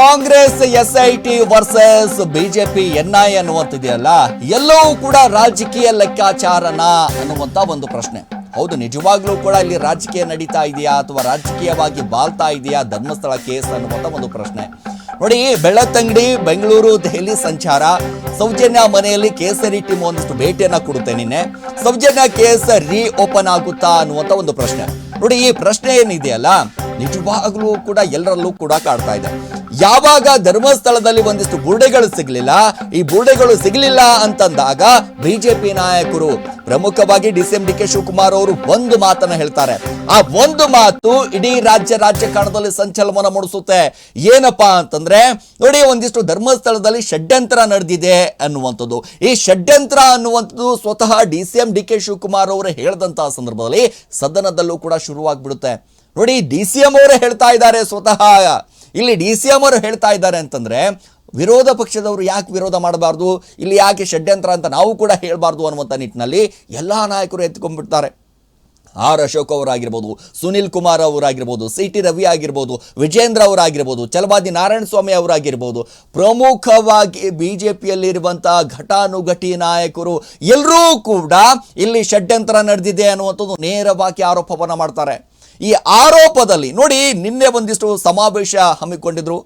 Congress S I T versus, BJP I ಅನ್ನುವಂಥದ್ದೆಯಲ್ಲ ಎಲ್ಲವೂ ಕೂಡ ರಾಜಕೀಯ ಲೆಕ್ಕಾಚಾರನ ಅನ್ನುವಂತ ಒಂದು ಪ್ರಶ್ನೆ. ಹೌದು, ನಿಜವಾಗ್ಲೂ ಕೂಡ ಇಲ್ಲಿ ರಾಜಕೀಯ ನಡೀತಾ ಇದೆಯಾ ಅಥವಾ ರಾಜಕೀಯವಾಗಿ ಬಾಳ್ತಾ ಇದೆಯಾ ಧರ್ಮಸ್ಥಳ ಕೇಸ್ ಅನ್ನುವಂತ ಒಂದು ಪ್ರಶ್ನೆ. ನೋಡಿ ಬೆಳ್ಳತ್ತಂಗಡಿ ಬೆಂಗಳೂರು, ದೆಹಲಿ ಸಂಚಾರ, ಸೌಜನ್ಯ ಮನೆಯಲ್ಲಿ ಕೇಸರಿ ಟೀಮ್ ಒಂದಷ್ಟು ಭೇಟಿಯನ್ನ ಕೊಡುತ್ತೆ ನಿನ್ನೆ. ಸೌಜನ್ಯ ಕೇಸ್ ರೀ ಓಪನ್ ಆಗುತ್ತಾ ಅನ್ನುವಂತ ಒಂದು ಪ್ರಶ್ನೆ. ನೋಡಿ, ಈ ಪ್ರಶ್ನೆ ಏನಿದೆಯಲ್ಲ, ನಿಜವಾಗ್ಲೂ ಕೂಡ ಎಲ್ಲರಲ್ಲೂ ಕೂಡ ಕಾಡ್ತಾ ಇದೆ. ಯಾವಾಗ ಧರ್ಮಸ್ಥಳದಲ್ಲಿ ಒಂದಿಷ್ಟು ಬುರ್ಡೆಗಳು ಸಿಗಲಿಲ್ಲ, ಈ ಬುರ್ಡೆಗಳು ಸಿಗಲಿಲ್ಲ ಅಂತಂದಾಗ ಬಿಜೆಪಿ ನಾಯಕರು ಪ್ರಮುಖವಾಗಿ D C M, D K Shivakumar ಅವರು ಒಂದು ಮಾತನ್ನ ಹೇಳ್ತಾರೆ. ಆ ಒಂದು ಮಾತು ಇಡೀ ರಾಜ್ಯ ರಾಜಕಾರಣದಲ್ಲಿ ಸಂಚಲನ ಮೂಡಿಸುತ್ತೆ. ಏನಪ್ಪಾ ಅಂತಂದ್ರೆ, ನೋಡಿ ಒಂದಿಷ್ಟು ಧರ್ಮಸ್ಥಳದಲ್ಲಿ ಷಡ್ಯಂತ್ರ ನಡೆದಿದೆ ಅನ್ನುವಂಥದ್ದು. ಈ ಷಡ್ಯಂತ್ರ ಅನ್ನುವಂಥದ್ದು ಸ್ವತಃ D C M, D K Shivakumar ಅವರು ಹೇಳಿದಂತಹ ಸಂದರ್ಭದಲ್ಲಿ ಸದನದಲ್ಲೂ ಕೂಡ ಶುರುವಾಗ್ಬಿಡುತ್ತೆ. ನೋಡಿ ಡಿ ಸಿ ಎಂ ಅವರೇ ಹೇಳ್ತಾ ಇದ್ದಾರೆ ಸ್ವತಃ. ಇಲ್ಲಿ ಡಿ ಸಿ ಎಂ ಅವರು ಹೇಳ್ತಾ ಇದ್ದಾರೆ ಅಂತಂದರೆ, ವಿರೋಧ ಪಕ್ಷದವರು ಯಾಕೆ ವಿರೋಧ ಮಾಡಬಾರ್ದು? ಇಲ್ಲಿ ಯಾಕೆ ಷಡ್ಯಂತ್ರ ಅಂತ ನಾವು ಕೂಡ ಹೇಳಬಾರ್ದು ಅನ್ನುವಂಥ ನಿಟ್ಟಿನಲ್ಲಿ ಎಲ್ಲ ನಾಯಕರು ಎತ್ಕೊಂಡ್ಬಿಡ್ತಾರೆ ಆರ್ ಅಶೋಕ್ ಅವರಾಗಿರ್ಬೋದು, ಸುನಿಲ್ ಕುಮಾರ್ ಅವರಾಗಿರ್ಬೋದು, ಸಿ ಟಿ ರವಿ ಆಗಿರ್ಬೋದು, ವಿಜೇಂದ್ರ ಅವರಾಗಿರ್ಬೋದು, ಚಲವಾದಿ ನಾರಾಯಣ ಸ್ವಾಮಿ ಅವರಾಗಿರ್ಬೋದು, ಪ್ರಮುಖವಾಗಿ ಬಿ ಜೆ ಪಿಯಲ್ಲಿರುವಂಥ ಘಟಾನುಘಟಿ ನಾಯಕರು ಎಲ್ಲರೂ ಕೂಡ ಇಲ್ಲಿ ಷಡ್ಯಂತ್ರ ನಡೆದಿದೆ ಅನ್ನುವಂಥದ್ದು ನೇರವಾಗಿ ಆರೋಪವನ್ನು ಮಾಡ್ತಾರೆ. ಈ ಆರೋಪದಲ್ಲಿ ನೋಡಿ ನಿನ್ನೆ ಒಂದಿಷ್ಟು ಸಮಾವೇಶ ಹಮ್ಮಿಕೊಂಡಿದ್ರು.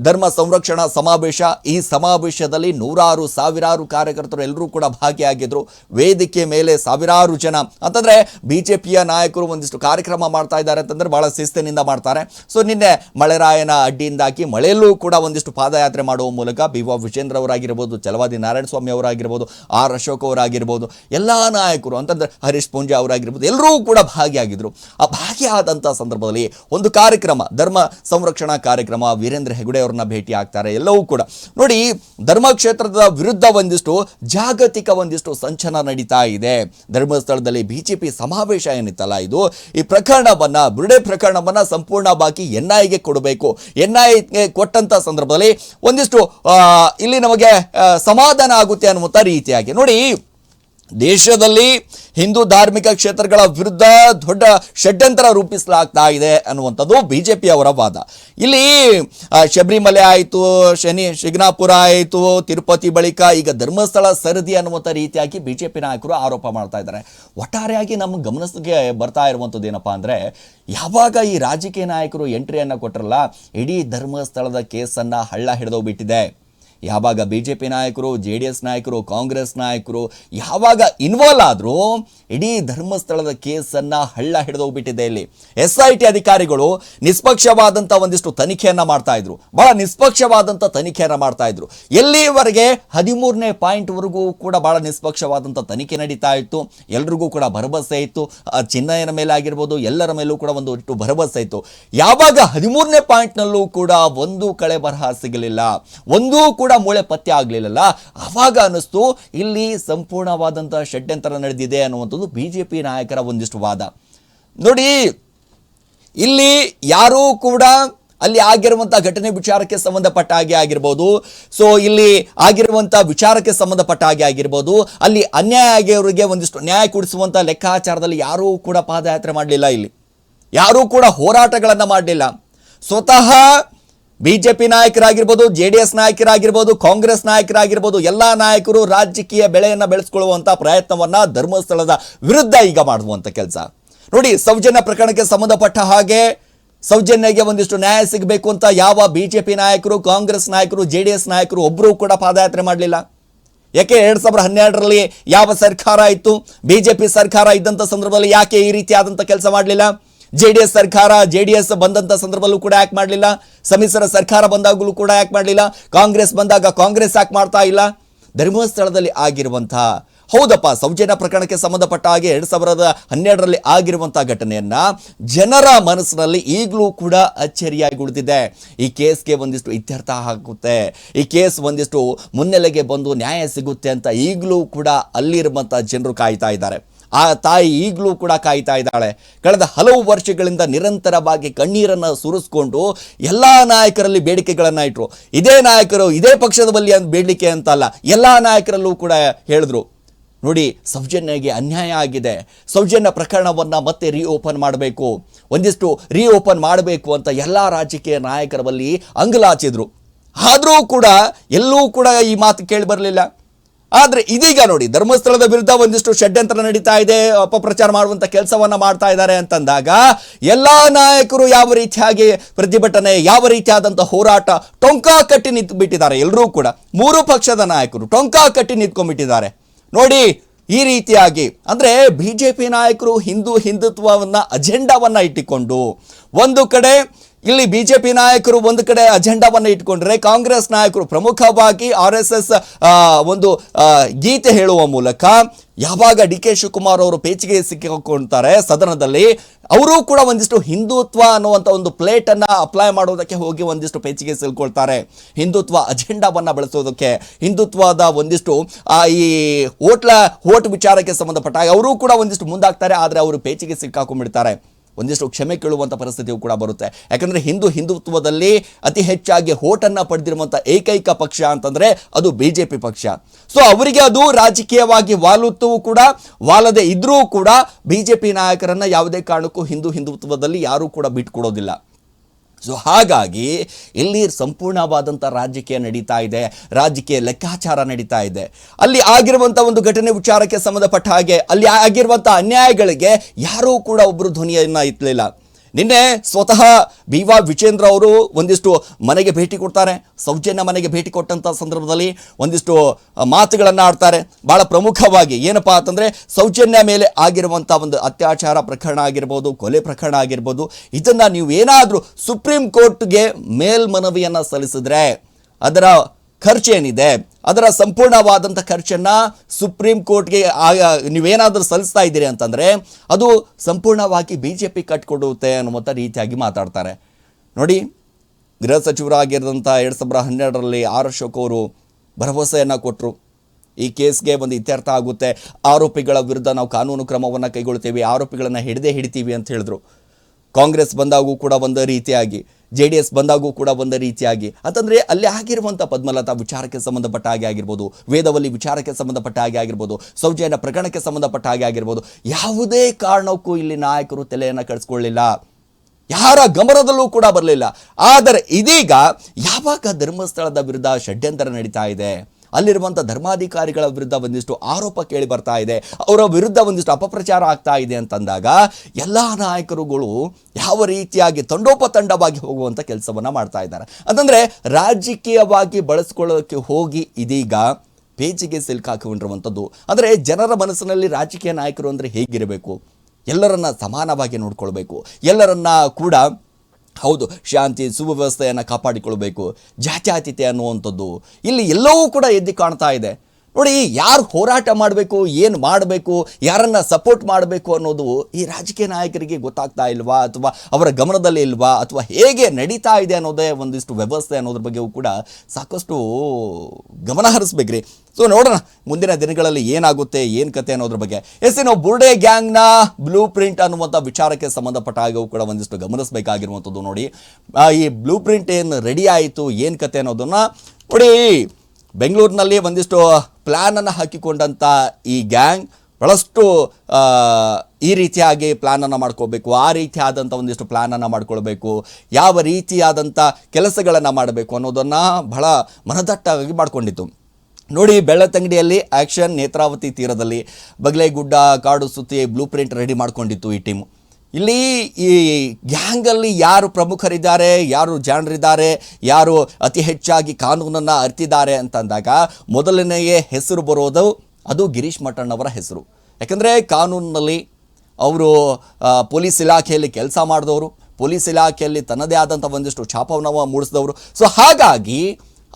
ಧರ್ಮ ಸಂರಕ್ಷಣಾ ಸಮಾವೇಶ. ಈ ಸಮಾವೇಶದಲ್ಲಿ ನೂರಾರು, ಸಾವಿರಾರು ಕಾರ್ಯಕರ್ತರು ಎಲ್ಲರೂ ಕೂಡ ಭಾಗಿಯಾಗಿದ್ರು. ವೇದಿಕೆ ಮೇಲೆ ಸಾವಿರಾರು ಜನ. ಅಂತಂದ್ರೆ ಪಿಯ ನಾಯಕರು ಒಂದಿಷ್ಟು ಕಾರ್ಯಕ್ರಮ ಮಾಡ್ತಾ ಇದ್ದಾರೆ ಅಂತಂದ್ರೆ ಭಾಳ ಶಿಸ್ತಿನಿಂದ ಮಾಡ್ತಾರೆ. ಸೊ, ನಿನ್ನೆ ಮಳೆರಾಯನ ಅಡ್ಡಿಯಿಂದಾಗಿ ಮಳೆಯಲ್ಲೂ ಕೂಡ ಒಂದಿಷ್ಟು ಪಾದಯಾತ್ರೆ ಮಾಡುವ ಮೂಲಕ ಬಿ ವಾ ವಿಜೇಂದ್ರ ಅವರಾಗಿರ್ಬೋದು, ಚಲವಾದಿ ನಾರಾಯಣ ಸ್ವಾಮಿ ಅವರಾಗಿರ್ಬೋದು, ಆರ್ ಅಶೋಕ್ ಅವರಾಗಿರ್ಬೋದು, ಎಲ್ಲ ನಾಯಕರು ಅಂತಂದ್ರೆ ಹರೀಶ್ ಪೂಂಜಾ ಅವರಾಗಿರ್ಬೋದು, ಎಲ್ಲರೂ ಕೂಡ ಭಾಗಿಯಾಗಿದ್ರು. ಆ ಭಾಗಿಯಾದಂಥ ಸಂದರ್ಭದಲ್ಲಿ ಒಂದು ಕಾರ್ಯಕ್ರಮ, ಧರ್ಮ ಸಂರಕ್ಷಣಾ ಕಾರ್ಯಕ್ರಮ, ವೀರೇಂದ್ರ ಹೆಗಡೆ ಅವ್ರನ್ನ ಭೇಟಿ ಆಗ್ತಾರೆ, ಎಲ್ಲವೂ ಕೂಡ. ನೋಡಿ, ಧರ್ಮಕ್ಷೇತ್ರದ ವಿರುದ್ಧ ಒಂದಿಷ್ಟು ಜಾಗತಿಕ ಒಂದಿಷ್ಟು ಸಂಚನ ನಡೀತಾ ಇದೆ. ಧರ್ಮಸ್ಥಳದಲ್ಲಿ ಬಿಜೆಪಿ ಸಮಾವೇಶ ಏನಿತ್ತಲ್ಲ ಇದು? ಈ ಪ್ರಕರಣವನ್ನು, ಬುರುಡೆ ಪ್ರಕರಣವನ್ನು ಸಂಪೂರ್ಣ ಬಾಕಿ ಎನ್ ಐಗೆ ಕೊಡಬೇಕು. ಎನ್ ಐಗೆ ಕೊಟ್ಟಂತ ಸಂದರ್ಭದಲ್ಲಿ ಒಂದಿಷ್ಟು ಇಲ್ಲಿ ನಮಗೆ ಸಮಾಧಾನ ಆಗುತ್ತೆ ಅನ್ನುವಂಥ ರೀತಿಯಾಗಿ. ನೋಡಿ ದೇಶದಲ್ಲಿ ಹಿಂದೂ ಧಾರ್ಮಿಕ ಕ್ಷೇತ್ರಗಳ ವಿರುದ್ಧ ದೊಡ್ಡ ಷಡ್ಯಂತ್ರ ರೂಪಿಸಲಾಗ್ತಾ ಇದೆ ಅನ್ನುವಂಥದ್ದು ಬಿ ಬಿಜೆಪಿ ಅವರ ವಾದ. ಇಲ್ಲಿ ಶಬರಿಮಲೆ ಆಯಿತು, ಶನಿ, ಶಿಗ್ನಾಪುರ ಆಯಿತು, ತಿರುಪತಿ ಬಳಿಕ ಈಗ ಧರ್ಮಸ್ಥಳ ಸರದಿ ಅನ್ನುವಂಥ ರೀತಿಯಾಗಿ ಬಿಜೆಪಿ ನಾಯಕರು ಆರೋಪ ಮಾಡ್ತಾ ಇದ್ದಾರೆ. ಒಟ್ಟಾರೆಯಾಗಿ ನಮ್ಮ ಗಮನಕ್ಕೆ ಬರ್ತಾ ಇರುವಂಥದ್ದು ಏನಪ್ಪ ಅಂದರೆ, ಯಾವಾಗ ಈ ರಾಜಕೀಯ ನಾಯಕರು ಎಂಟ್ರಿಯನ್ನು ಕೊಟ್ಟರಲ್ಲ ಇಡೀ ಧರ್ಮಸ್ಥಳದ ಕೇಸನ್ನು ಹಳ್ಳ ಹಿಡಿದೋಗ್ಬಿಟ್ಟಿದೆ. ಯಾವಾಗ ಬಿ ಜೆ ಪಿ ನಾಯಕರು ಜೆ ಡಿ ಎಸ್ ನಾಯಕರು, ಕಾಂಗ್ರೆಸ್ ನಾಯಕರು ಯಾವಾಗ ಇನ್ವಾಲ್ವ್ ಆದರೂ ಇಡೀ ಧರ್ಮಸ್ಥಳದ ಕೇಸನ್ನು ಹಳ್ಳ ಹಿಡಿದೋಗ್ಬಿಟ್ಟಿದೆ ಇಲ್ಲಿ. ಎಸ್ ಐ ಟಿ ಅಧಿಕಾರಿಗಳು ನಿಷ್ಪಕ್ಷವಾದಂಥ ಒಂದಿಷ್ಟು ತನಿಖೆಯನ್ನು ಮಾಡ್ತಾ ಇದ್ರು. ಭಾಳ ನಿಷ್ಪಕ್ಷವಾದಂಥ ತನಿಖೆಯನ್ನು ಮಾಡ್ತಾ ಇದ್ರು. ಎಲ್ಲಿವರೆಗೆ ಹದಿಮೂರನೇ ಪಾಯಿಂಟ್ವರೆಗೂ ಕೂಡ ಭಾಳ ನಿಷ್ಪಕ್ಷವಾದಂಥ ತನಿಖೆ ನಡೀತಾ ಇತ್ತು. ಎಲ್ರಿಗೂ ಕೂಡ ಭರವಸೆ ಇತ್ತು. ಆ ಚಿನ್ನಯನ ಮೇಲೆ ಆಗಿರ್ಬೋದು, ಎಲ್ಲರ ಮೇಲೂ ಕೂಡ ಒಂದು ಇಟ್ಟು ಭರವಸೆ ಇತ್ತು. ಯಾವಾಗ ಹದಿಮೂರನೇ ಪಾಯಿಂಟ್ನಲ್ಲೂ ಕೂಡ ಒಂದು ಕಳೆ ಬರಹ ಸಿಗಲಿಲ್ಲ. ಒಂದೂ ಕೂಡ ಮೂಳೆ ಪತ್ತೆ ಆಗಲಿಲ್ಲಲ್ಲ. ಆವಾಗ ಅನ್ನಿಸ್ತು, ಇಲ್ಲಿ ಸಂಪೂರ್ಣವಾದಂಥ ಷಡ್ಯಂತರ ನಡೆದಿದೆ ಅನ್ನುವಂಥದ್ದು ಬಿ ಜೆ ಪಿ ನಾಯಕರ ಒಂದಿಷ್ಟು ವಾದ. ನೋಡಿ, ಇಲ್ಲಿ ಯಾರೂ ಕೂಡ ಅಲ್ಲಿ ಆಗಿರುವಂಥ ಘಟನೆ ವಿಚಾರಕ್ಕೆ ಸಂಬಂಧಪಟ್ಟ ಹಾಗೆ ಆಗಿರ್ಬೋದು. ಸೊ ಇಲ್ಲಿ ಆಗಿರುವಂಥ ವಿಚಾರಕ್ಕೆ ಸಂಬಂಧಪಟ್ಟ ಹಾಗೆ ಆಗಿರ್ಬೋದು. ಅಲ್ಲಿ ಅನ್ಯಾಯ ಆಗಿರೋರಿಗೆ ಒಂದಿಷ್ಟು ನ್ಯಾಯ ಕೊಡಿಸುವಂಥ ಲೆಕ್ಕಾಚಾರದಲ್ಲಿ ಯಾರೂ ಕೂಡ ಪಾದಯಾತ್ರೆ ಮಾಡಲಿಲ್ಲ ಇಲ್ಲಿ. ಯಾರೂ ಕೂಡ ಹೋರಾಟಗಳನ್ನು ಮಾಡಲಿಲ್ಲ. ಸ್ವತಃ ಬಿಜೆಪಿ ನಾಯಕರಾಗಿರ್ಬೋದು ಜೆ ಡಿ ಎಸ್ ನಾಯಕರಾಗಿರ್ಬೋದು, ಕಾಂಗ್ರೆಸ್ ನಾಯಕರಾಗಿರ್ಬೋದು, ಎಲ್ಲ ನಾಯಕರು ರಾಜಕೀಯ ಬೆಳೆಯನ್ನು ಬೆಳೆಸ್ಕೊಳ್ಳುವಂಥ ಪ್ರಯತ್ನವನ್ನು ಧರ್ಮಸ್ಥಳದ ವಿರುದ್ಧ ಈಗ ಮಾಡುವಂಥ ಕೆಲಸ. ನೋಡಿ, ಸೌಜನ್ಯ ಪ್ರಕರಣಕ್ಕೆ ಸಂಬಂಧಪಟ್ಟ ಹಾಗೆ ಸೌಜನ್ಯಗೆ ಒಂದಿಷ್ಟು ನ್ಯಾಯ ಸಿಗಬೇಕು ಅಂತ ಯಾವ ಬಿ ಜೆ ಪಿ ನಾಯಕರು, ಕಾಂಗ್ರೆಸ್ ನಾಯಕರು ಜೆ ಡಿ ಎಸ್ ನಾಯಕರು ಒಬ್ಬರೂ ಕೂಡ ಪಾದಯಾತ್ರೆ ಮಾಡಲಿಲ್ಲ. ಯಾಕೆ ಎರಡು ಸಾವಿರದ ಹನ್ನೆರಡರಲ್ಲಿ ಯಾವ ಸರ್ಕಾರ ಇತ್ತು? ಬಿ ಜೆ ಪಿ ಸರ್ಕಾರ ಇದ್ದಂಥ ಸಂದರ್ಭದಲ್ಲಿ ಯಾಕೆ ಈ ರೀತಿಯಾದಂಥ ಕೆಲಸ ಮಾಡಲಿಲ್ಲ? ಜೆ ಡಿ ಎಸ್ ಸರ್ಕಾರ ಜೆ ಡಿ ಎಸ್ ಬಂದಂಥ ಸಂದರ್ಭದಲ್ಲೂ ಕೂಡ ಯಾಕೆ ಮಾಡಲಿಲ್ಲ? ಸಮ್ಮಿಶ್ರ ಸರ್ಕಾರ ಬಂದಾಗಲೂ ಕೂಡ ಯಾಕೆ ಮಾಡಲಿಲ್ಲ? ಕಾಂಗ್ರೆಸ್ ಬಂದಾಗ ಕಾಂಗ್ರೆಸ್ ಯಾಕೆ ಮಾಡ್ತಾ ಇಲ್ಲ? ಧರ್ಮಸ್ಥಳದಲ್ಲಿ ಆಗಿರುವಂತಹ ಹೌದಪ್ಪ, ಸೌಜನ್ಯ ಪ್ರಕರಣಕ್ಕೆ ಸಂಬಂಧಪಟ್ಟ ಹಾಗೆ ಎರಡು ಸಾವಿರದ ಹನ್ನೆರಡರಲ್ಲಿ ಆಗಿರುವಂತಹ ಘಟನೆಯನ್ನ ಜನರ ಮನಸ್ಸಿನಲ್ಲಿ ಈಗಲೂ ಕೂಡ ಅಚ್ಚರಿಯಾಗಿ ಉಳಿದಿದೆ. ಈ ಕೇಸ್ಗೆ ಒಂದಿಷ್ಟು ಇತ್ಯರ್ಥ ಆಗುತ್ತೆ. ಈ ಕೇಸ್ ಒಂದಿಷ್ಟು ಮುನ್ನೆಲೆಗೆ ಬಂದು ನ್ಯಾಯ ಸಿಗುತ್ತೆ ಅಂತ ಈಗಲೂ ಕೂಡ ಅಲ್ಲಿರುವಂಥ ಜನರು ಕಾಯ್ತಾ ಇದ್ದಾರೆ. ಆ ತಾಯಿ ಈಗಲೂ ಕೂಡ ಕಾಯ್ತಾ ಇದ್ದಾಳೆ. ಕಳೆದ ಹಲವು ವರ್ಷಗಳಿಂದ ನಿರಂತರವಾಗಿ ಕಣ್ಣೀರನ್ನು ಸುರಿಸ್ಕೊಂಡು ಎಲ್ಲ ನಾಯಕರಲ್ಲಿ ಬೇಡಿಕೆಗಳನ್ನು ಇಟ್ಟರು ಇದೇ ನಾಯಕರು ಇದೇ ಪಕ್ಷದ ಬಲ್ಲಿ ಅಂತ ಬೇಡಿಕೆ ಅಂತಲ್ಲ, ಎಲ್ಲ ನಾಯಕರಲ್ಲೂ ಕೂಡ ಹೇಳಿದ್ರು. ನೋಡಿ, ಸೌಜನ್ಯಗೆ ಅನ್ಯಾಯ ಆಗಿದೆ. ಸೌಜನ್ಯ ಪ್ರಕರಣವನ್ನು ಮತ್ತೆ ರೀಓಪನ್ ಮಾಡಬೇಕು. ಒಂದಿಷ್ಟು ರೀಓಪನ್ ಮಾಡಬೇಕು ಅಂತ ಎಲ್ಲ ರಾಜಕೀಯ ನಾಯಕರ ಬಳಿ ಅಂಗಲಾಚಿದ್ರು. ಆದರೂ ಕೂಡ ಎಲ್ಲೂ ಕೂಡ ಈ ಮಾತು ಕೇಳಿ ಬರಲಿಲ್ಲ. ಆದರೆ ಇದೀಗ ನೋಡಿ, ಧರ್ಮಸ್ಥಳದ ವಿರುದ್ಧ ಒಂದಿಷ್ಟು ಷಡ್ಯಂತ್ರ ನಡೀತಾ ಇದೆ, ಅಪಪ್ರಚಾರ ಮಾಡುವಂತ ಕೆಲಸವನ್ನ ಮಾಡ್ತಾ ಇದ್ದಾರೆ ಅಂತಂದಾಗ ಎಲ್ಲಾ ನಾಯಕರು ಯಾವ ರೀತಿಯಾಗಿ ಪ್ರತಿಭಟನೆ, ಯಾವ ರೀತಿಯಾದಂಥ ಹೋರಾಟ ಟೊಂಕ ಕಟ್ಟಿ ನಿಂತು ಬಿಟ್ಟಿದ್ದಾರೆ ಎಲ್ಲರೂ ಕೂಡ. ಮೂರು ಪಕ್ಷದ ನಾಯಕರು ಟೊಂಕ ಕಟ್ಟಿ ನಿಂತ್ಕೊಂಡ್ಬಿಟ್ಟಿದ್ದಾರೆ. ನೋಡಿ, ಈ ರೀತಿಯಾಗಿ, ಅಂದ್ರೆ ಬಿಜೆಪಿ ನಾಯಕರು ಹಿಂದೂ ಹಿಂದುತ್ವವನ್ನ, ಅಜೆಂಡಾವನ್ನ ಇಟ್ಟುಕೊಂಡು ಒಂದು ಕಡೆ ಇಲ್ಲಿ ಬಿಜೆಪಿ ನಾಯಕರು ಒಂದು ಕಡೆ ಅಜೆಂಡಾವನ್ನು ಇಟ್ಕೊಂಡ್ರೆ ಕಾಂಗ್ರೆಸ್ ನಾಯಕರು ಪ್ರಮುಖವಾಗಿ ಆರ್ ಎಸ್ ಎಸ್ ಒಂದು ಗೀತೆ ಹೇಳುವ ಮೂಲಕ ಯಾವಾಗ ಡಿ ಕೆ ಶಿವಕುಮಾರ್ ಅವರು ಪೇಚಿಗೆ ಸಿಕ್ಕಿಕೊಳ್ತಾರೆ ಸದನದಲ್ಲಿ, ಅವರು ಕೂಡ ಒಂದಿಷ್ಟು ಹಿಂದುತ್ವ ಅನ್ನುವಂಥ ಒಂದು ಪ್ಲೇಟನ್ನು ಅಪ್ಲೈ ಮಾಡೋದಕ್ಕೆ ಹೋಗಿ ಒಂದಿಷ್ಟು ಪೇಚಿಗೆ ಸಿಲ್ಕೊಳ್ತಾರೆ. ಹಿಂದುತ್ವ ಅಜೆಂಡಾವನ್ನು ಬಳಸೋದಕ್ಕೆ, ಹಿಂದುತ್ವದ ಒಂದಿಷ್ಟು ಈ ಓಟ್ಲ, ಓಟ್ ವಿಚಾರಕ್ಕೆ ಸಂಬಂಧಪಟ್ಟ ಅವರು ಕೂಡ ಒಂದಿಷ್ಟು ಮುಂದಾಗ್ತಾರೆ, ಆದರೆ ಅವರು ಪೇಚಿಗೆ ಸಿಕ್ಕಾಕೊಂಡ್ಬಿಡ್ತಾರೆ. ಒಂದಿಷ್ಟು ಕ್ಷಮೆ ಕೇಳುವಂಥ ಪರಿಸ್ಥಿತಿಯು ಕೂಡ ಬರುತ್ತೆ. ಯಾಕಂದರೆ ಹಿಂದೂ ಹಿಂದುತ್ವದಲ್ಲಿ ಅತಿ ಹೆಚ್ಚಾಗಿ ಹೋಟನ್ನು ಪಡೆದಿರುವಂಥ ಏಕೈಕ ಪಕ್ಷ ಅಂತಂದರೆ ಅದು ಬಿ ಜೆ ಪಿ ಪಕ್ಷ. ಸೊ ಅವರಿಗೆ ಅದು ರಾಜಕೀಯವಾಗಿ ವಾಲುತ್ತೂ ಕೂಡ ವಾಲದೆ ಇದ್ರೂ ಕೂಡ ಬಿ ಜೆ ಪಿ ನಾಯಕರನ್ನು ಯಾವುದೇ ಕಾರಣಕ್ಕೂ ಹಿಂದೂ ಹಿಂದುತ್ವದಲ್ಲಿ ಯಾರೂ ಕೂಡ ಬಿಟ್ಕೊಡೋದಿಲ್ಲ. ಸೊ ಹಾಗಾಗಿ ಇಲ್ಲಿ ಸಂಪೂರ್ಣವಾದಂಥ ರಾಜಕೀಯ ನಡೀತಾ ಇದೆ, ರಾಜಕೀಯ ಲೆಕ್ಕಾಚಾರ ನಡೀತಾ ಇದೆ. ಅಲ್ಲಿ ಆಗಿರುವಂಥ ಒಂದು ಘಟನೆ ವಿಚಾರಕ್ಕೆ ಸಂಬಂಧಪಟ್ಟ ಹಾಗೆ ಅಲ್ಲಿ ಆಗಿರುವಂಥ ಅನ್ಯಾಯಗಳಿಗೆ ಯಾರೂ ಕೂಡ ಒಬ್ಬರು ಧ್ವನಿಯನ್ನು ಎತ್ತಲಿಲ್ಲ ನಿನ್ನೆ ಸ್ವತಃ ಬಿ ವಾ ವಿಜೇಂದ್ರ ಅವರು ಒಂದಿಷ್ಟು ಮನೆಗೆ ಭೇಟಿ ಕೊಡ್ತಾರೆ, ಸೌಜನ್ಯ ಮನೆಗೆ ಭೇಟಿ ಕೊಟ್ಟಂಥ ಸಂದರ್ಭದಲ್ಲಿ ಒಂದಿಷ್ಟು ಮಾತುಗಳನ್ನು ಆಡ್ತಾರೆ. ಭಾಳ ಪ್ರಮುಖವಾಗಿ ಏನಪ್ಪಾ ಅಂತಂದರೆ ಸೌಜನ್ಯ ಮೇಲೆ ಆಗಿರುವಂಥ ಒಂದು ಅತ್ಯಾಚಾರ ಪ್ರಕರಣ ಆಗಿರ್ಬೋದು, ಕೊಲೆ ಪ್ರಕರಣ ಆಗಿರ್ಬೋದು, ಇದನ್ನು ನೀವು ಏನಾದರೂ ಸುಪ್ರೀಂ ಕೋರ್ಟ್ಗೆ ಮೇಲ್ಮನವಿಯನ್ನು ಸಲ್ಲಿಸಿದ್ರೆ ಅದರ ಖರ್ಚೇನಿದೆ? ಅದರ ಸಂಪೂರ್ಣವಾದಂಥ ಖರ್ಚನ್ನು ಸುಪ್ರೀಂ ಕೋರ್ಟ್ಗೆ ನೀವೇನಾದರೂ ಸಲ್ಲಿಸ್ತಾ ಇದ್ದೀರಿ ಅಂತಂದರೆ ಅದು ಸಂಪೂರ್ಣವಾಗಿ ಬಿ ಜೆ ಪಿ ಕಟ್ಕೊಡುತ್ತೆ ಅನ್ನುವಂಥ ರೀತಿಯಾಗಿ ಮಾತಾಡ್ತಾರೆ. ನೋಡಿ, ಗೃಹ ಸಚಿವರಾಗಿರೋದಂಥ ಎರಡು ಸಾವಿರದ ಹನ್ನೆರಡರಲ್ಲಿ ಆರ್ ಅಶೋಕ್ ಅವರು ಭರವಸೆಯನ್ನು ಕೊಟ್ಟರು ಈ ಕೇಸ್ಗೆ ಒಂದು ಇತ್ಯರ್ಥ ಆಗುತ್ತೆ. ಆರೋಪಿಗಳ ವಿರುದ್ಧ ನಾವು ಕಾನೂನು ಕ್ರಮವನ್ನು ಕೈಗೊಳ್ತೀವಿ ಆರೋಪಿಗಳನ್ನು ಹಿಡಿದೇ ಹಿಡಿತೀವಿ ಅಂತ ಹೇಳಿದ್ರು. ಕಾಂಗ್ರೆಸ್ ಬಂದಾಗೂ ಕೂಡ ಒಂದು ರೀತಿಯಾಗಿ, ಜೆ ಡಿ ಎಸ್ ಬಂದಾಗೂ ಕೂಡ ಒಂದು ರೀತಿಯಾಗಿ. ಅಂತಂದರೆ ಅಲ್ಲಿ ಆಗಿರುವಂಥ ಪದ್ಮಲತಾ ವಿಚಾರಕ್ಕೆ ಸಂಬಂಧಪಟ್ಟ ಹಾಗೆ ಆಗಿರ್ಬೋದು, ವೇದವಲ್ಲಿ ವಿಚಾರಕ್ಕೆ ಸಂಬಂಧಪಟ್ಟ ಹಾಗೆ ಆಗಿರ್ಬೋದು, ಸೌಜನ್ಯ ಪ್ರಕರಣಕ್ಕೆ ಸಂಬಂಧಪಟ್ಟ ಹಾಗೆ ಆಗಿರ್ಬೋದು, ಯಾವುದೇ ಕಾರಣಕ್ಕೂ ಇಲ್ಲಿ ನಾಯಕರು ತಲೆಯನ್ನು ಕಳಿಸ್ಕೊಳ್ಳಿಲ್ಲ ಯಾರ ಗಮನದಲ್ಲೂ ಕೂಡ ಬರಲಿಲ್ಲ. ಆದರೆ ಇದೀಗ ಯಾವಾಗ ಧರ್ಮಸ್ಥಳದ ವಿರುದ್ಧ ಷಡ್ಯಂತರ ನಡೀತಾ ಇದೆ? ಅಲ್ಲಿರುವಂಥ ಧರ್ಮಾಧಿಕಾರಿಗಳ ವಿರುದ್ಧ ಒಂದಿಷ್ಟು ಆರೋಪ ಕೇಳಿ ಬರ್ತಾ ಇದೆ. ಅವರ ವಿರುದ್ಧ ಒಂದಿಷ್ಟು ಅಪಪ್ರಚಾರ ಆಗ್ತಾ ಇದೆ ಅಂತಂದಾಗ ಎಲ್ಲ ನಾಯಕರುಗಳು ಯಾವ ರೀತಿಯಾಗಿ ತಂಡೋಪತಂಡವಾಗಿ ಹೋಗುವಂಥ ಕೆಲಸವನ್ನು ಮಾಡ್ತಾ ಇದ್ದಾರೆ. ಅಂತಂದರೆ ರಾಜಕೀಯವಾಗಿ ಬಳಸ್ಕೊಳ್ಳೋಕ್ಕೆ ಹೋಗಿ ಇದೀಗ ಪೇಜಿಗೆ ಸಿಲ್ಕಾಕೊಂಡಿರುವಂಥದ್ದು ಅಂದರೆ ಜನರ ಮನಸ್ಸಿನಲ್ಲಿ ರಾಜಕೀಯ ನಾಯಕರು ಅಂದರೆ ಹೇಗಿರಬೇಕು? ಎಲ್ಲರನ್ನ ಸಮಾನವಾಗಿ ನೋಡ್ಕೊಳ್ಬೇಕು. ಎಲ್ಲರನ್ನ ಕೂಡ ಹೌದು ಶಾಂತಿ ಸುವ್ಯವಸ್ಥೆಯನ್ನು ಕಾಪಾಡಿಕೊಳ್ಬೇಕು ಜಾತ್ಯಾತೀತೆ ಅನ್ನುವಂಥದ್ದು. ಇಲ್ಲಿ ಎಲ್ಲವೂ ಕೂಡ ಎದ್ದು ಕಾಣ್ತಾ ಇದೆ. ನೋಡಿ, ಯಾರು ಹೋರಾಟ ಮಾಡಬೇಕು, ಏನು ಮಾಡಬೇಕು, ಯಾರನ್ನು ಸಪೋರ್ಟ್ ಮಾಡಬೇಕು ಅನ್ನೋದು ಈ ರಾಜಕೀಯ ನಾಯಕರಿಗೆ ಗೊತ್ತಾಗ್ತಾ ಇಲ್ವಾ, ಅಥವಾ ಅವರ ಗಮನದಲ್ಲಿ ಇಲ್ವಾ, ಅಥವಾ ಹೇಗೆ ನಡೀತಾ ಇದೆ ಅನ್ನೋದೇ ಒಂದಿಷ್ಟು ವ್ಯವಸ್ಥೆ ಅನ್ನೋದ್ರ ಬಗ್ಗೆಯೂ ಕೂಡ ಸಾಕಷ್ಟು ಗಮನ ಹರಿಸ್ಬೇಕ್ರಿ. ಸೊ ನೋಡೋಣ, ಮುಂದಿನ ದಿನಗಳಲ್ಲಿ ಏನಾಗುತ್ತೆ, ಏನು ಕತೆ ಅನ್ನೋದ್ರ ಬಗ್ಗೆ. ಎಸ್ ನಾವು ಬುರ್ಡೆ ಗ್ಯಾಂಗ್ನ ಬ್ಲೂ ಪ್ರಿಂಟ್ ಅನ್ನುವಂಥ ವಿಚಾರಕ್ಕೆ ಸಂಬಂಧಪಟ್ಟ ಹಾಗೆಯೂ ಕೂಡ ಒಂದಿಷ್ಟು ಗಮನಿಸಬೇಕಾಗಿರುವಂಥದ್ದು ನೋಡಿ. ಈ ಬ್ಲೂ ಪ್ರಿಂಟ್ ಏನು ರೆಡಿ ಆಯಿತು, ಏನು ಕತೆ ಅನ್ನೋದನ್ನು ನೋಡಿ. ಬೆಂಗಳೂರಿನಲ್ಲಿ ಒಂದಿಷ್ಟು ಪ್ಲ್ಯಾನನ್ನು ಹಾಕಿಕೊಂಡಂಥ ಈ ಗ್ಯಾಂಗ್ ಬಹಳಷ್ಟು ಈ ರೀತಿಯಾಗಿ ಪ್ಲ್ಯಾನನ್ನು ಮಾಡ್ಕೋಬೇಕು, ಆ ರೀತಿಯಾದಂಥ ಒಂದಿಷ್ಟು ಪ್ಲ್ಯಾನನ್ನು ಮಾಡ್ಕೊಳ್ಬೇಕು, ಯಾವ ರೀತಿಯಾದಂಥ ಕೆಲಸಗಳನ್ನು ಮಾಡಬೇಕು ಅನ್ನೋದನ್ನು ಬಹಳ ಮನದಟ್ಟಾಗಿ ಮಾಡಿಕೊಂಡಿತ್ತು. ನೋಡಿ ಬೆಳ್ಳತಂಗಡಿಯಲ್ಲಿ ಆ್ಯಕ್ಷನ್ ನೇತ್ರಾವತಿ ತೀರದಲ್ಲಿ ಬಗಲೇಗುಡ್ಡ ಕಾಡು ಸುತ್ತಿ, ಬ್ಲೂ ಪ್ರಿಂಟ್ ರೆಡಿ ಮಾಡ್ಕೊಂಡಿತ್ತು ಈ ಟೀಮು. ಇಲ್ಲಿ ಈ ಗ್ಯಾಂಗಲ್ಲಿ ಯಾರು ಪ್ರಮುಖರಿದ್ದಾರೆ, ಯಾರು ಜಾಣರಿದ್ದಾರೆ ಯಾರು ಅತಿ ಹೆಚ್ಚಾಗಿ ಕಾನೂನನ್ನು ಅರಿತಿದ್ದಾರೆ ಅಂತಂದಾಗ ಮೊದಲನೆಯ ಹೆಸರು ಬರೋದು ಅದು ಗಿರೀಶ್ ಮಠಣ್ಣವರ ಹೆಸರು. ಯಾಕಂದರೆ ಕಾನೂನಿನಲ್ಲಿ ಅವರು ಪೊಲೀಸ್ ಇಲಾಖೆಯಲ್ಲಿ ಕೆಲಸ ಮಾಡಿದವರು, ಪೊಲೀಸ್ ಇಲಾಖೆಯಲ್ಲಿ ತನ್ನದೇ ಆದಂಥ ಒಂದಿಷ್ಟು ಛಾಪವನ್ನು ಮೂಡಿಸಿದವರು. ಸೊ ಹಾಗಾಗಿ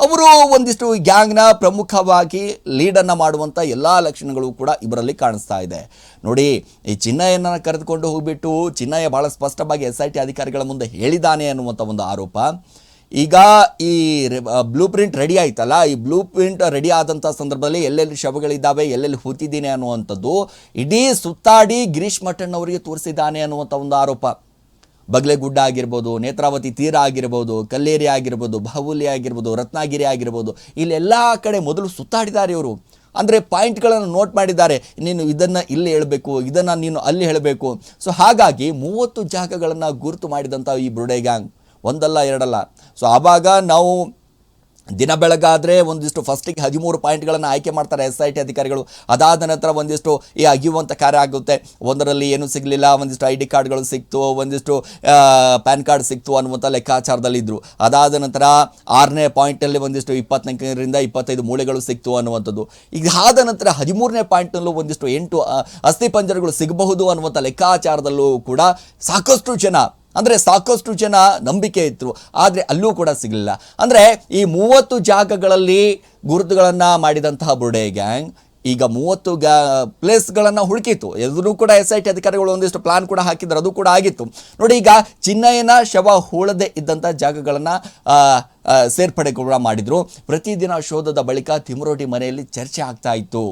ಅವರು ಒಂದಿಷ್ಟು ಗ್ಯಾಂಗ್ನ ಪ್ರಮುಖವಾಗಿ ಲೀಡನ್ನು ಮಾಡುವಂಥ ಎಲ್ಲ ಲಕ್ಷಣಗಳು ಕೂಡ ಇವರಲ್ಲಿ ಕಾಣಿಸ್ತಾ ಇದೆ. ನೋಡಿ, ಈ ಚಿನ್ನಯ್ಯನ ಕರೆದುಕೊಂಡು ಹೋಗಿಬಿಟ್ಟು ಚಿನ್ನಯ್ಯ ಭಾಳ ಸ್ಪಷ್ಟವಾಗಿ ಎಸ್ ಐ ಟಿ ಅಧಿಕಾರಿಗಳ ಮುಂದೆ ಹೇಳಿದ್ದಾನೆ ಅನ್ನುವಂಥ ಒಂದು ಆರೋಪ. ಈಗ ಈ ಬ್ಲೂ ಪ್ರಿಂಟ್ ರೆಡಿ ಆಯ್ತಲ್ಲ? ಈ ಬ್ಲೂ ಪ್ರಿಂಟ್ ರೆಡಿ ಆದಂಥ ಸಂದರ್ಭದಲ್ಲಿ ಎಲ್ಲೆಲ್ಲಿ ಶವಗಳಿದ್ದಾವೆ, ಎಲ್ಲೆಲ್ಲಿ ಹೂತಿದ್ದೀನಿ ಅನ್ನುವಂಥದ್ದು ಇಡೀ ಸುತ್ತಾಡಿ ಗಿರೀಶ್ ಮಠಣ್ಣವರಿಗೆ ತೋರಿಸಿದ್ದಾನೆ ಅನ್ನುವಂಥ ಒಂದು ಆರೋಪ. ಬಗ್ಲೆಗುಡ್ಡ ಆಗಿರ್ಬೋದು, ನೇತ್ರಾವತಿ ತೀರ ಆಗಿರ್ಬೋದು, ಕಲ್ಲೇರಿ ಆಗಿರ್ಬೋದು, ಬಾಹುಲಿ ಆಗಿರ್ಬೋದು, ರತ್ನಗಿರಿ ಆಗಿರ್ಬೋದು ಇಲ್ಲೆಲ್ಲ ಕಡೆ ಮೊದಲು ಸುತ್ತಾಡಿದ್ದಾರೆ ಇವರು. ಅಂದರೆ ಪಾಯಿಂಟ್ಗಳನ್ನು ನೋಟ್ ಮಾಡಿದ್ದಾರೆ. ನೀನು ಇದನ್ನು ಇಲ್ಲಿ ಹೇಳಬೇಕು, ಇದನ್ನು ನೀನು ಅಲ್ಲಿ ಹೇಳಬೇಕು. ಸೊ ಹಾಗಾಗಿ ಮೂವತ್ತು ಜಾಗಗಳನ್ನು ಗುರುತು ಮಾಡಿದಂಥ ಈ ಬ್ರುಡೆಗಾಂಗ್ ಒಂದಲ್ಲ, ಎರಡಲ್ಲ. ಸೊ ಆವಾಗ ನಾವು ದಿನ ಬೆಳಗಾದರೆ ಒಂದಿಷ್ಟು ಫಸ್ಟಿಗೆ ಹದಿಮೂರು ಪಾಯಿಂಟ್ಗಳನ್ನು ಆಯ್ಕೆ ಮಾಡ್ತಾರೆ ಎಸ್ ಐ ಟಿ ಅಧಿಕಾರಿಗಳು. ಅದಾದ ನಂತರ ಒಂದಿಷ್ಟು ಈ ಅಗಿಯುವಂಥ ಕಾರ್ಯ ಆಗುತ್ತೆ. ಒಂದರಲ್ಲಿ ಏನೂ ಸಿಗಲಿಲ್ಲ, ಒಂದಿಷ್ಟು ಐ ಡಿ ಕಾರ್ಡ್ಗಳು ಸಿಕ್ತು, ಒಂದಿಷ್ಟು ಪ್ಯಾನ್ ಕಾರ್ಡ್ ಸಿಕ್ತು ಅನ್ನುವಂಥ ಲೆಕ್ಕಾಚಾರದಲ್ಲಿದ್ದರು ಅದಾದ ನಂತರ ಆರನೇ ಪಾಯಿಂಟಲ್ಲಿ ಒಂದಿಷ್ಟು ಇಪ್ಪತ್ನಾಲ್ಕರಿಂದ ಇಪ್ಪತ್ತೈದು ಮೂಳೆಗಳು ಸಿಕ್ತು ಅನ್ನುವಂಥದ್ದು. ಆದ ನಂತರ ಹದಿಮೂರನೇ ಪಾಯಿಂಟ್ನಲ್ಲೂ ಒಂದಿಷ್ಟು ಎಂಟು ಅಸ್ಥಿ ಅಸ್ಥಿಪಂಜರಗಳು ಸಿಗಬಹುದು ಅನ್ನುವಂಥ ಲೆಕ್ಕಾಚಾರದಲ್ಲೂ ಕೂಡ ಸಾಕಷ್ಟು ಜನ ಅಂದರೆ ಸಾಕಷ್ಟು ಜನ ನಂಬಿಕೆ ಇತ್ತು ಆದರೆ ಅಲ್ಲೂ ಕೂಡ ಸಿಗಲಿಲ್ಲ. ಅಂದರೆ ಈ ಮೂವತ್ತು ಜಾಗಗಳಲ್ಲಿ ಗುರುತುಗಳನ್ನು ಮಾಡಿದಂತಹ ಬುರ್ಡೆ ಗ್ಯಾಂಗ್, ಈಗ ಮೂವತ್ತು ಗ್ಯಾ ಪ್ಲೇಸ್ಗಳನ್ನು ಹುಡುಕಿತು. ಎದುರು ಕೂಡ ಎಸ್ ಐ ಟಿ ಅಧಿಕಾರಿಗಳು ಒಂದಿಷ್ಟು ಪ್ಲಾನ್ ಕೂಡ ಹಾಕಿದ್ರು, ಅದು ಕೂಡ ಆಗಿತ್ತು. ನೋಡಿ, ಈಗ ಚಿನ್ನಯ್ಯನ ಶವ ಹೂಳದೆ ಇದ್ದಂಥ ಜಾಗಗಳನ್ನು ಸೇರ್ಪಡೆ ಕೂಡ ಮಾಡಿದರು. ಪ್ರತಿದಿನ ಶೋಧದ ಬಳಿಕ ತಿಮರೋಟಿ ಮನೆಯಲ್ಲಿ ಚರ್ಚೆ ಆಗ್ತಾ ಇತ್ತು.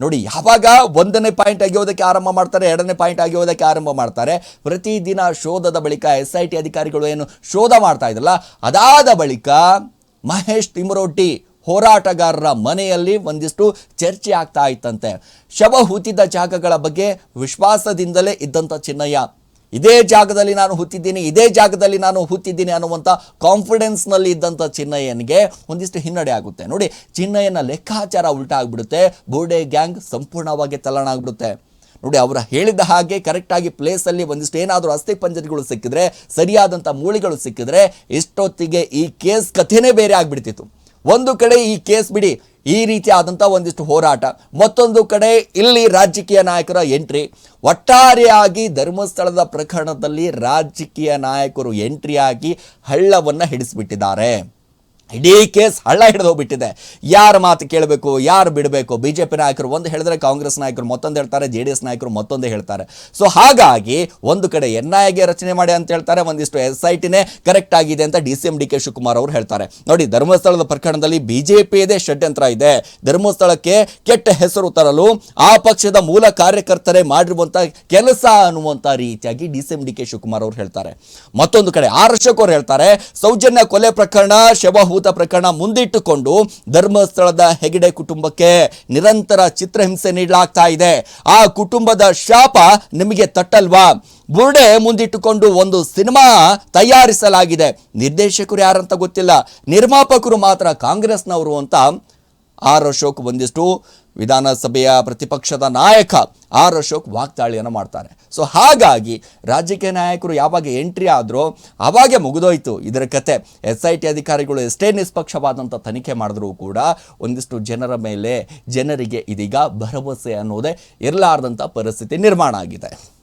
ನೋಡಿ, ಯಾವಾಗ ಒಂದನೇ ಪಾಯಿಂಟ್ ಆಗಿರೋದಕ್ಕೆ ಆರಂಭ ಮಾಡ್ತಾರೆ, ಎರಡನೇ ಪಾಯಿಂಟ್ ಆಗಿರೋದಕ್ಕೆ ಆರಂಭ ಮಾಡ್ತಾರೆ ಪ್ರತಿದಿನ ಶೋಧದ ಬಳಿಕ ಎಸ್ ಐ ಟಿ ಅಧಿಕಾರಿಗಳು ಏನು ಶೋಧ ಮಾಡ್ತಾ ಇದ್ರಲ್ಲ, ಅದಾದ ಬಳಿಕ ಮಹೇಶ್ ತಿಮರೋಟಿ ಹೋರಾಟಗಾರರ ಮನೆಯಲ್ಲಿ ಒಂದಿಷ್ಟು ಚರ್ಚೆ ಆಗ್ತಾ ಇತ್ತಂತೆ. ಶವ ಹೂತಿದ್ದ ಜಾಗಗಳ ಬಗ್ಗೆ ವಿಶ್ವಾಸದಿಂದಲೇ ಇದ್ದಂಥ ಚಿನ್ನಯ್ಯ ಇದೇ ಜಾಗದಲ್ಲಿ ನಾನು ಹುತ್ತಿದ್ದೀನಿ ಇದೇ ಜಾಗದಲ್ಲಿ ನಾನು ಹುತ್ತಿದ್ದೀನಿ ಅನ್ನುವಂಥ ಕಾನ್ಫಿಡೆನ್ಸ್ನಲ್ಲಿ ಇದ್ದಂಥ ಚಿನ್ನಯ್ಯನಿಗೆ ಒಂದಿಷ್ಟು ಹಿನ್ನಡೆ ಆಗುತ್ತೆ. ನೋಡಿ, ಚಿನ್ನಯ್ಯನ ಲೆಕ್ಕಾಚಾರ ಉಲ್ಟಾಗ್ಬಿಡುತ್ತೆ ಬೋರ್ಡೆ ಗ್ಯಾಂಗ್ ಸಂಪೂರ್ಣವಾಗಿ ತಲ್ಲಣ ಆಗಿಬಿಡುತ್ತೆ. ನೋಡಿ, ಅವರ ಹೇಳಿದ ಹಾಗೆ ಕರೆಕ್ಟಾಗಿ ಪ್ಲೇಸಲ್ಲಿ ಒಂದಿಷ್ಟು ಏನಾದರೂ ಅಸ್ಥಿ ಪಂಜರಿಗಳು ಸಿಕ್ಕಿದ್ರೆ ಸರಿಯಾದಂಥ ಮೂಳೆಗಳು ಸಿಕ್ಕಿದ್ರೆ, ಎಷ್ಟೊತ್ತಿಗೆ ಈ ಕೇಸ್ ಕಥೆನೇ ಬೇರೆ ಆಗಿಬಿಡ್ತಿತ್ತು. ಒಂದು ಕಡೆ ಈ ಕೇಸ್ ಬಿಡಿ ಈ ರೀತಿ ಆದಂಥ ಒಂದಿಷ್ಟು ಹೋರಾಟ. ಮತ್ತೊಂದು ಕಡೆ ಇಲ್ಲಿ ರಾಜಕೀಯ ನಾಯಕರ ಎಂಟ್ರಿ. ಒಟ್ಟಾರೆಯಾಗಿ ಧರ್ಮಸ್ಥಳದ ಪ್ರಕರಣದಲ್ಲಿ ರಾಜಕೀಯ ನಾಯಕರು ಎಂಟ್ರಿ ಆಗಿ ಹಳ್ಳವನ್ನು ಹಿಡಿಸ್ಬಿಟ್ಟಿದ್ದಾರೆ. ಇಡೀ ಕೇಸ್ ಹಳ್ಳ ಹಿಡಿದು ಹೋಗ್ಬಿಟ್ಟಿದೆ. ಯಾರ ಮಾತು ಕೇಳಬೇಕು, ಯಾರು ಬಿಡಬೇಕು? ಬಿ ಜೆ ಪಿ ನಾಯಕರು ಒಂದು ಹೇಳಿದ್ರೆ ಕಾಂಗ್ರೆಸ್ ನಾಯಕರು ಮತ್ತೊಂದು ಹೇಳ್ತಾರೆ, ಜೆ ಡಿ ಎಸ್ ನಾಯಕರು ಮತ್ತೊಂದು ಹೇಳ್ತಾರೆ. ಸೊ ಹಾಗಾಗಿ ಒಂದು ಕಡೆ ಎನ್ ಐ ಎಗೆ ರಚನೆ ಮಾಡಿ ಅಂತ ಹೇಳ್ತಾರೆ, ಒಂದಿಷ್ಟು ಎಸ್ ಐ ಟಿನೇ ಕರೆಕ್ಟ್ ಆಗಿದೆ ಅಂತ D C M D K Shivakumar ಅವರು ಹೇಳ್ತಾರೆ. ನೋಡಿ, ಧರ್ಮಸ್ಥಳದ ಪ್ರಕರಣದಲ್ಲಿ ಬಿ ಜೆ ಪಿಯದೇ ಷಡ್ಯಂತ್ರ ಇದೆ. ಧರ್ಮಸ್ಥಳಕ್ಕೆ ಕೆಟ್ಟ ಹೆಸರು ತರಲು ಆ ಪಕ್ಷದ ಮೂಲ ಕಾರ್ಯಕರ್ತರೇ ಮಾಡಿರುವಂಥ ಕೆಲಸ ಅನ್ನುವಂಥ ರೀತಿಯಾಗಿ D C M D K Shivakumar ಅವರು ಹೇಳ್ತಾರೆ. ಮತ್ತೊಂದು ಕಡೆ ಆರ್ ಅವರು ಹೇಳ್ತಾರೆ, ಸೌಜನ್ಯ ಕೊಲೆ ಪ್ರಕರಣ ಶವಹೂತ ಪ್ರಕರಣ ಮುಂದಿಟ್ಟುಕೊಂಡು ಧರ್ಮಸ್ಥಳದ ಹೆಗಡೆ ಕುಟುಂಬಕ್ಕೆ ನಿರಂತರ ಚಿತ್ರಹಿಂಸೆ ನೀಡಲಾಗ್ತಾ ಇದೆ. ಆ ಕುಟುಂಬದ ಶಾಪ ನಿಮಗೆ ತಟ್ಟಲ್ವಾ? ಬುರ್ಡೆ ಮುಂದಿಟ್ಟುಕೊಂಡು ಒಂದು ಸಿನಿಮಾ ತಯಾರಿಸಲಾಗಿದೆ. ನಿರ್ದೇಶಕರು ಯಾರಂತ ಗೊತ್ತಿಲ್ಲ. ನಿರ್ಮಾಪಕರು ಮಾತ್ರ ಕಾಂಗ್ರೆಸ್ನವರು ಅಂತ ಆರ್ ಅಶೋಕ್ ಒಂದಿಷ್ಟು ವಿಧಾನಸಭೆಯ ಪ್ರತಿಪಕ್ಷದ ನಾಯಕ ಆರ್ ಅಶೋಕ್ ವಾಗ್ದಾಳಿಯನ್ನು ಮಾಡ್ತಾರೆ. ಸೊ ಹಾಗಾಗಿ ರಾಜಕೀಯ ನಾಯಕರು ಯಾವಾಗ ಎಂಟ್ರಿ ಆದರೂ ಅವಾಗೆ ಮುಗಿದೋಯ್ತು. ಇದರ ಕತೆ ಎಸ್ ಐ ಟಿ ಅಧಿಕಾರಿಗಳು ಎಷ್ಟೇ ನಿಷ್ಪಕ್ಷವಾದಂಥ ತನಿಖೆ ಮಾಡಿದ್ರೂ ಕೂಡ ಒಂದಿಷ್ಟು ಜನರ ಮೇಲೆ ಜನರಿಗೆ ಇದೀಗ ಭರವಸೆ ಅನ್ನೋದೇ ಇರಲಾರ್ದಂಥ ಪರಿಸ್ಥಿತಿ ನಿರ್ಮಾಣ ಆಗಿದೆ.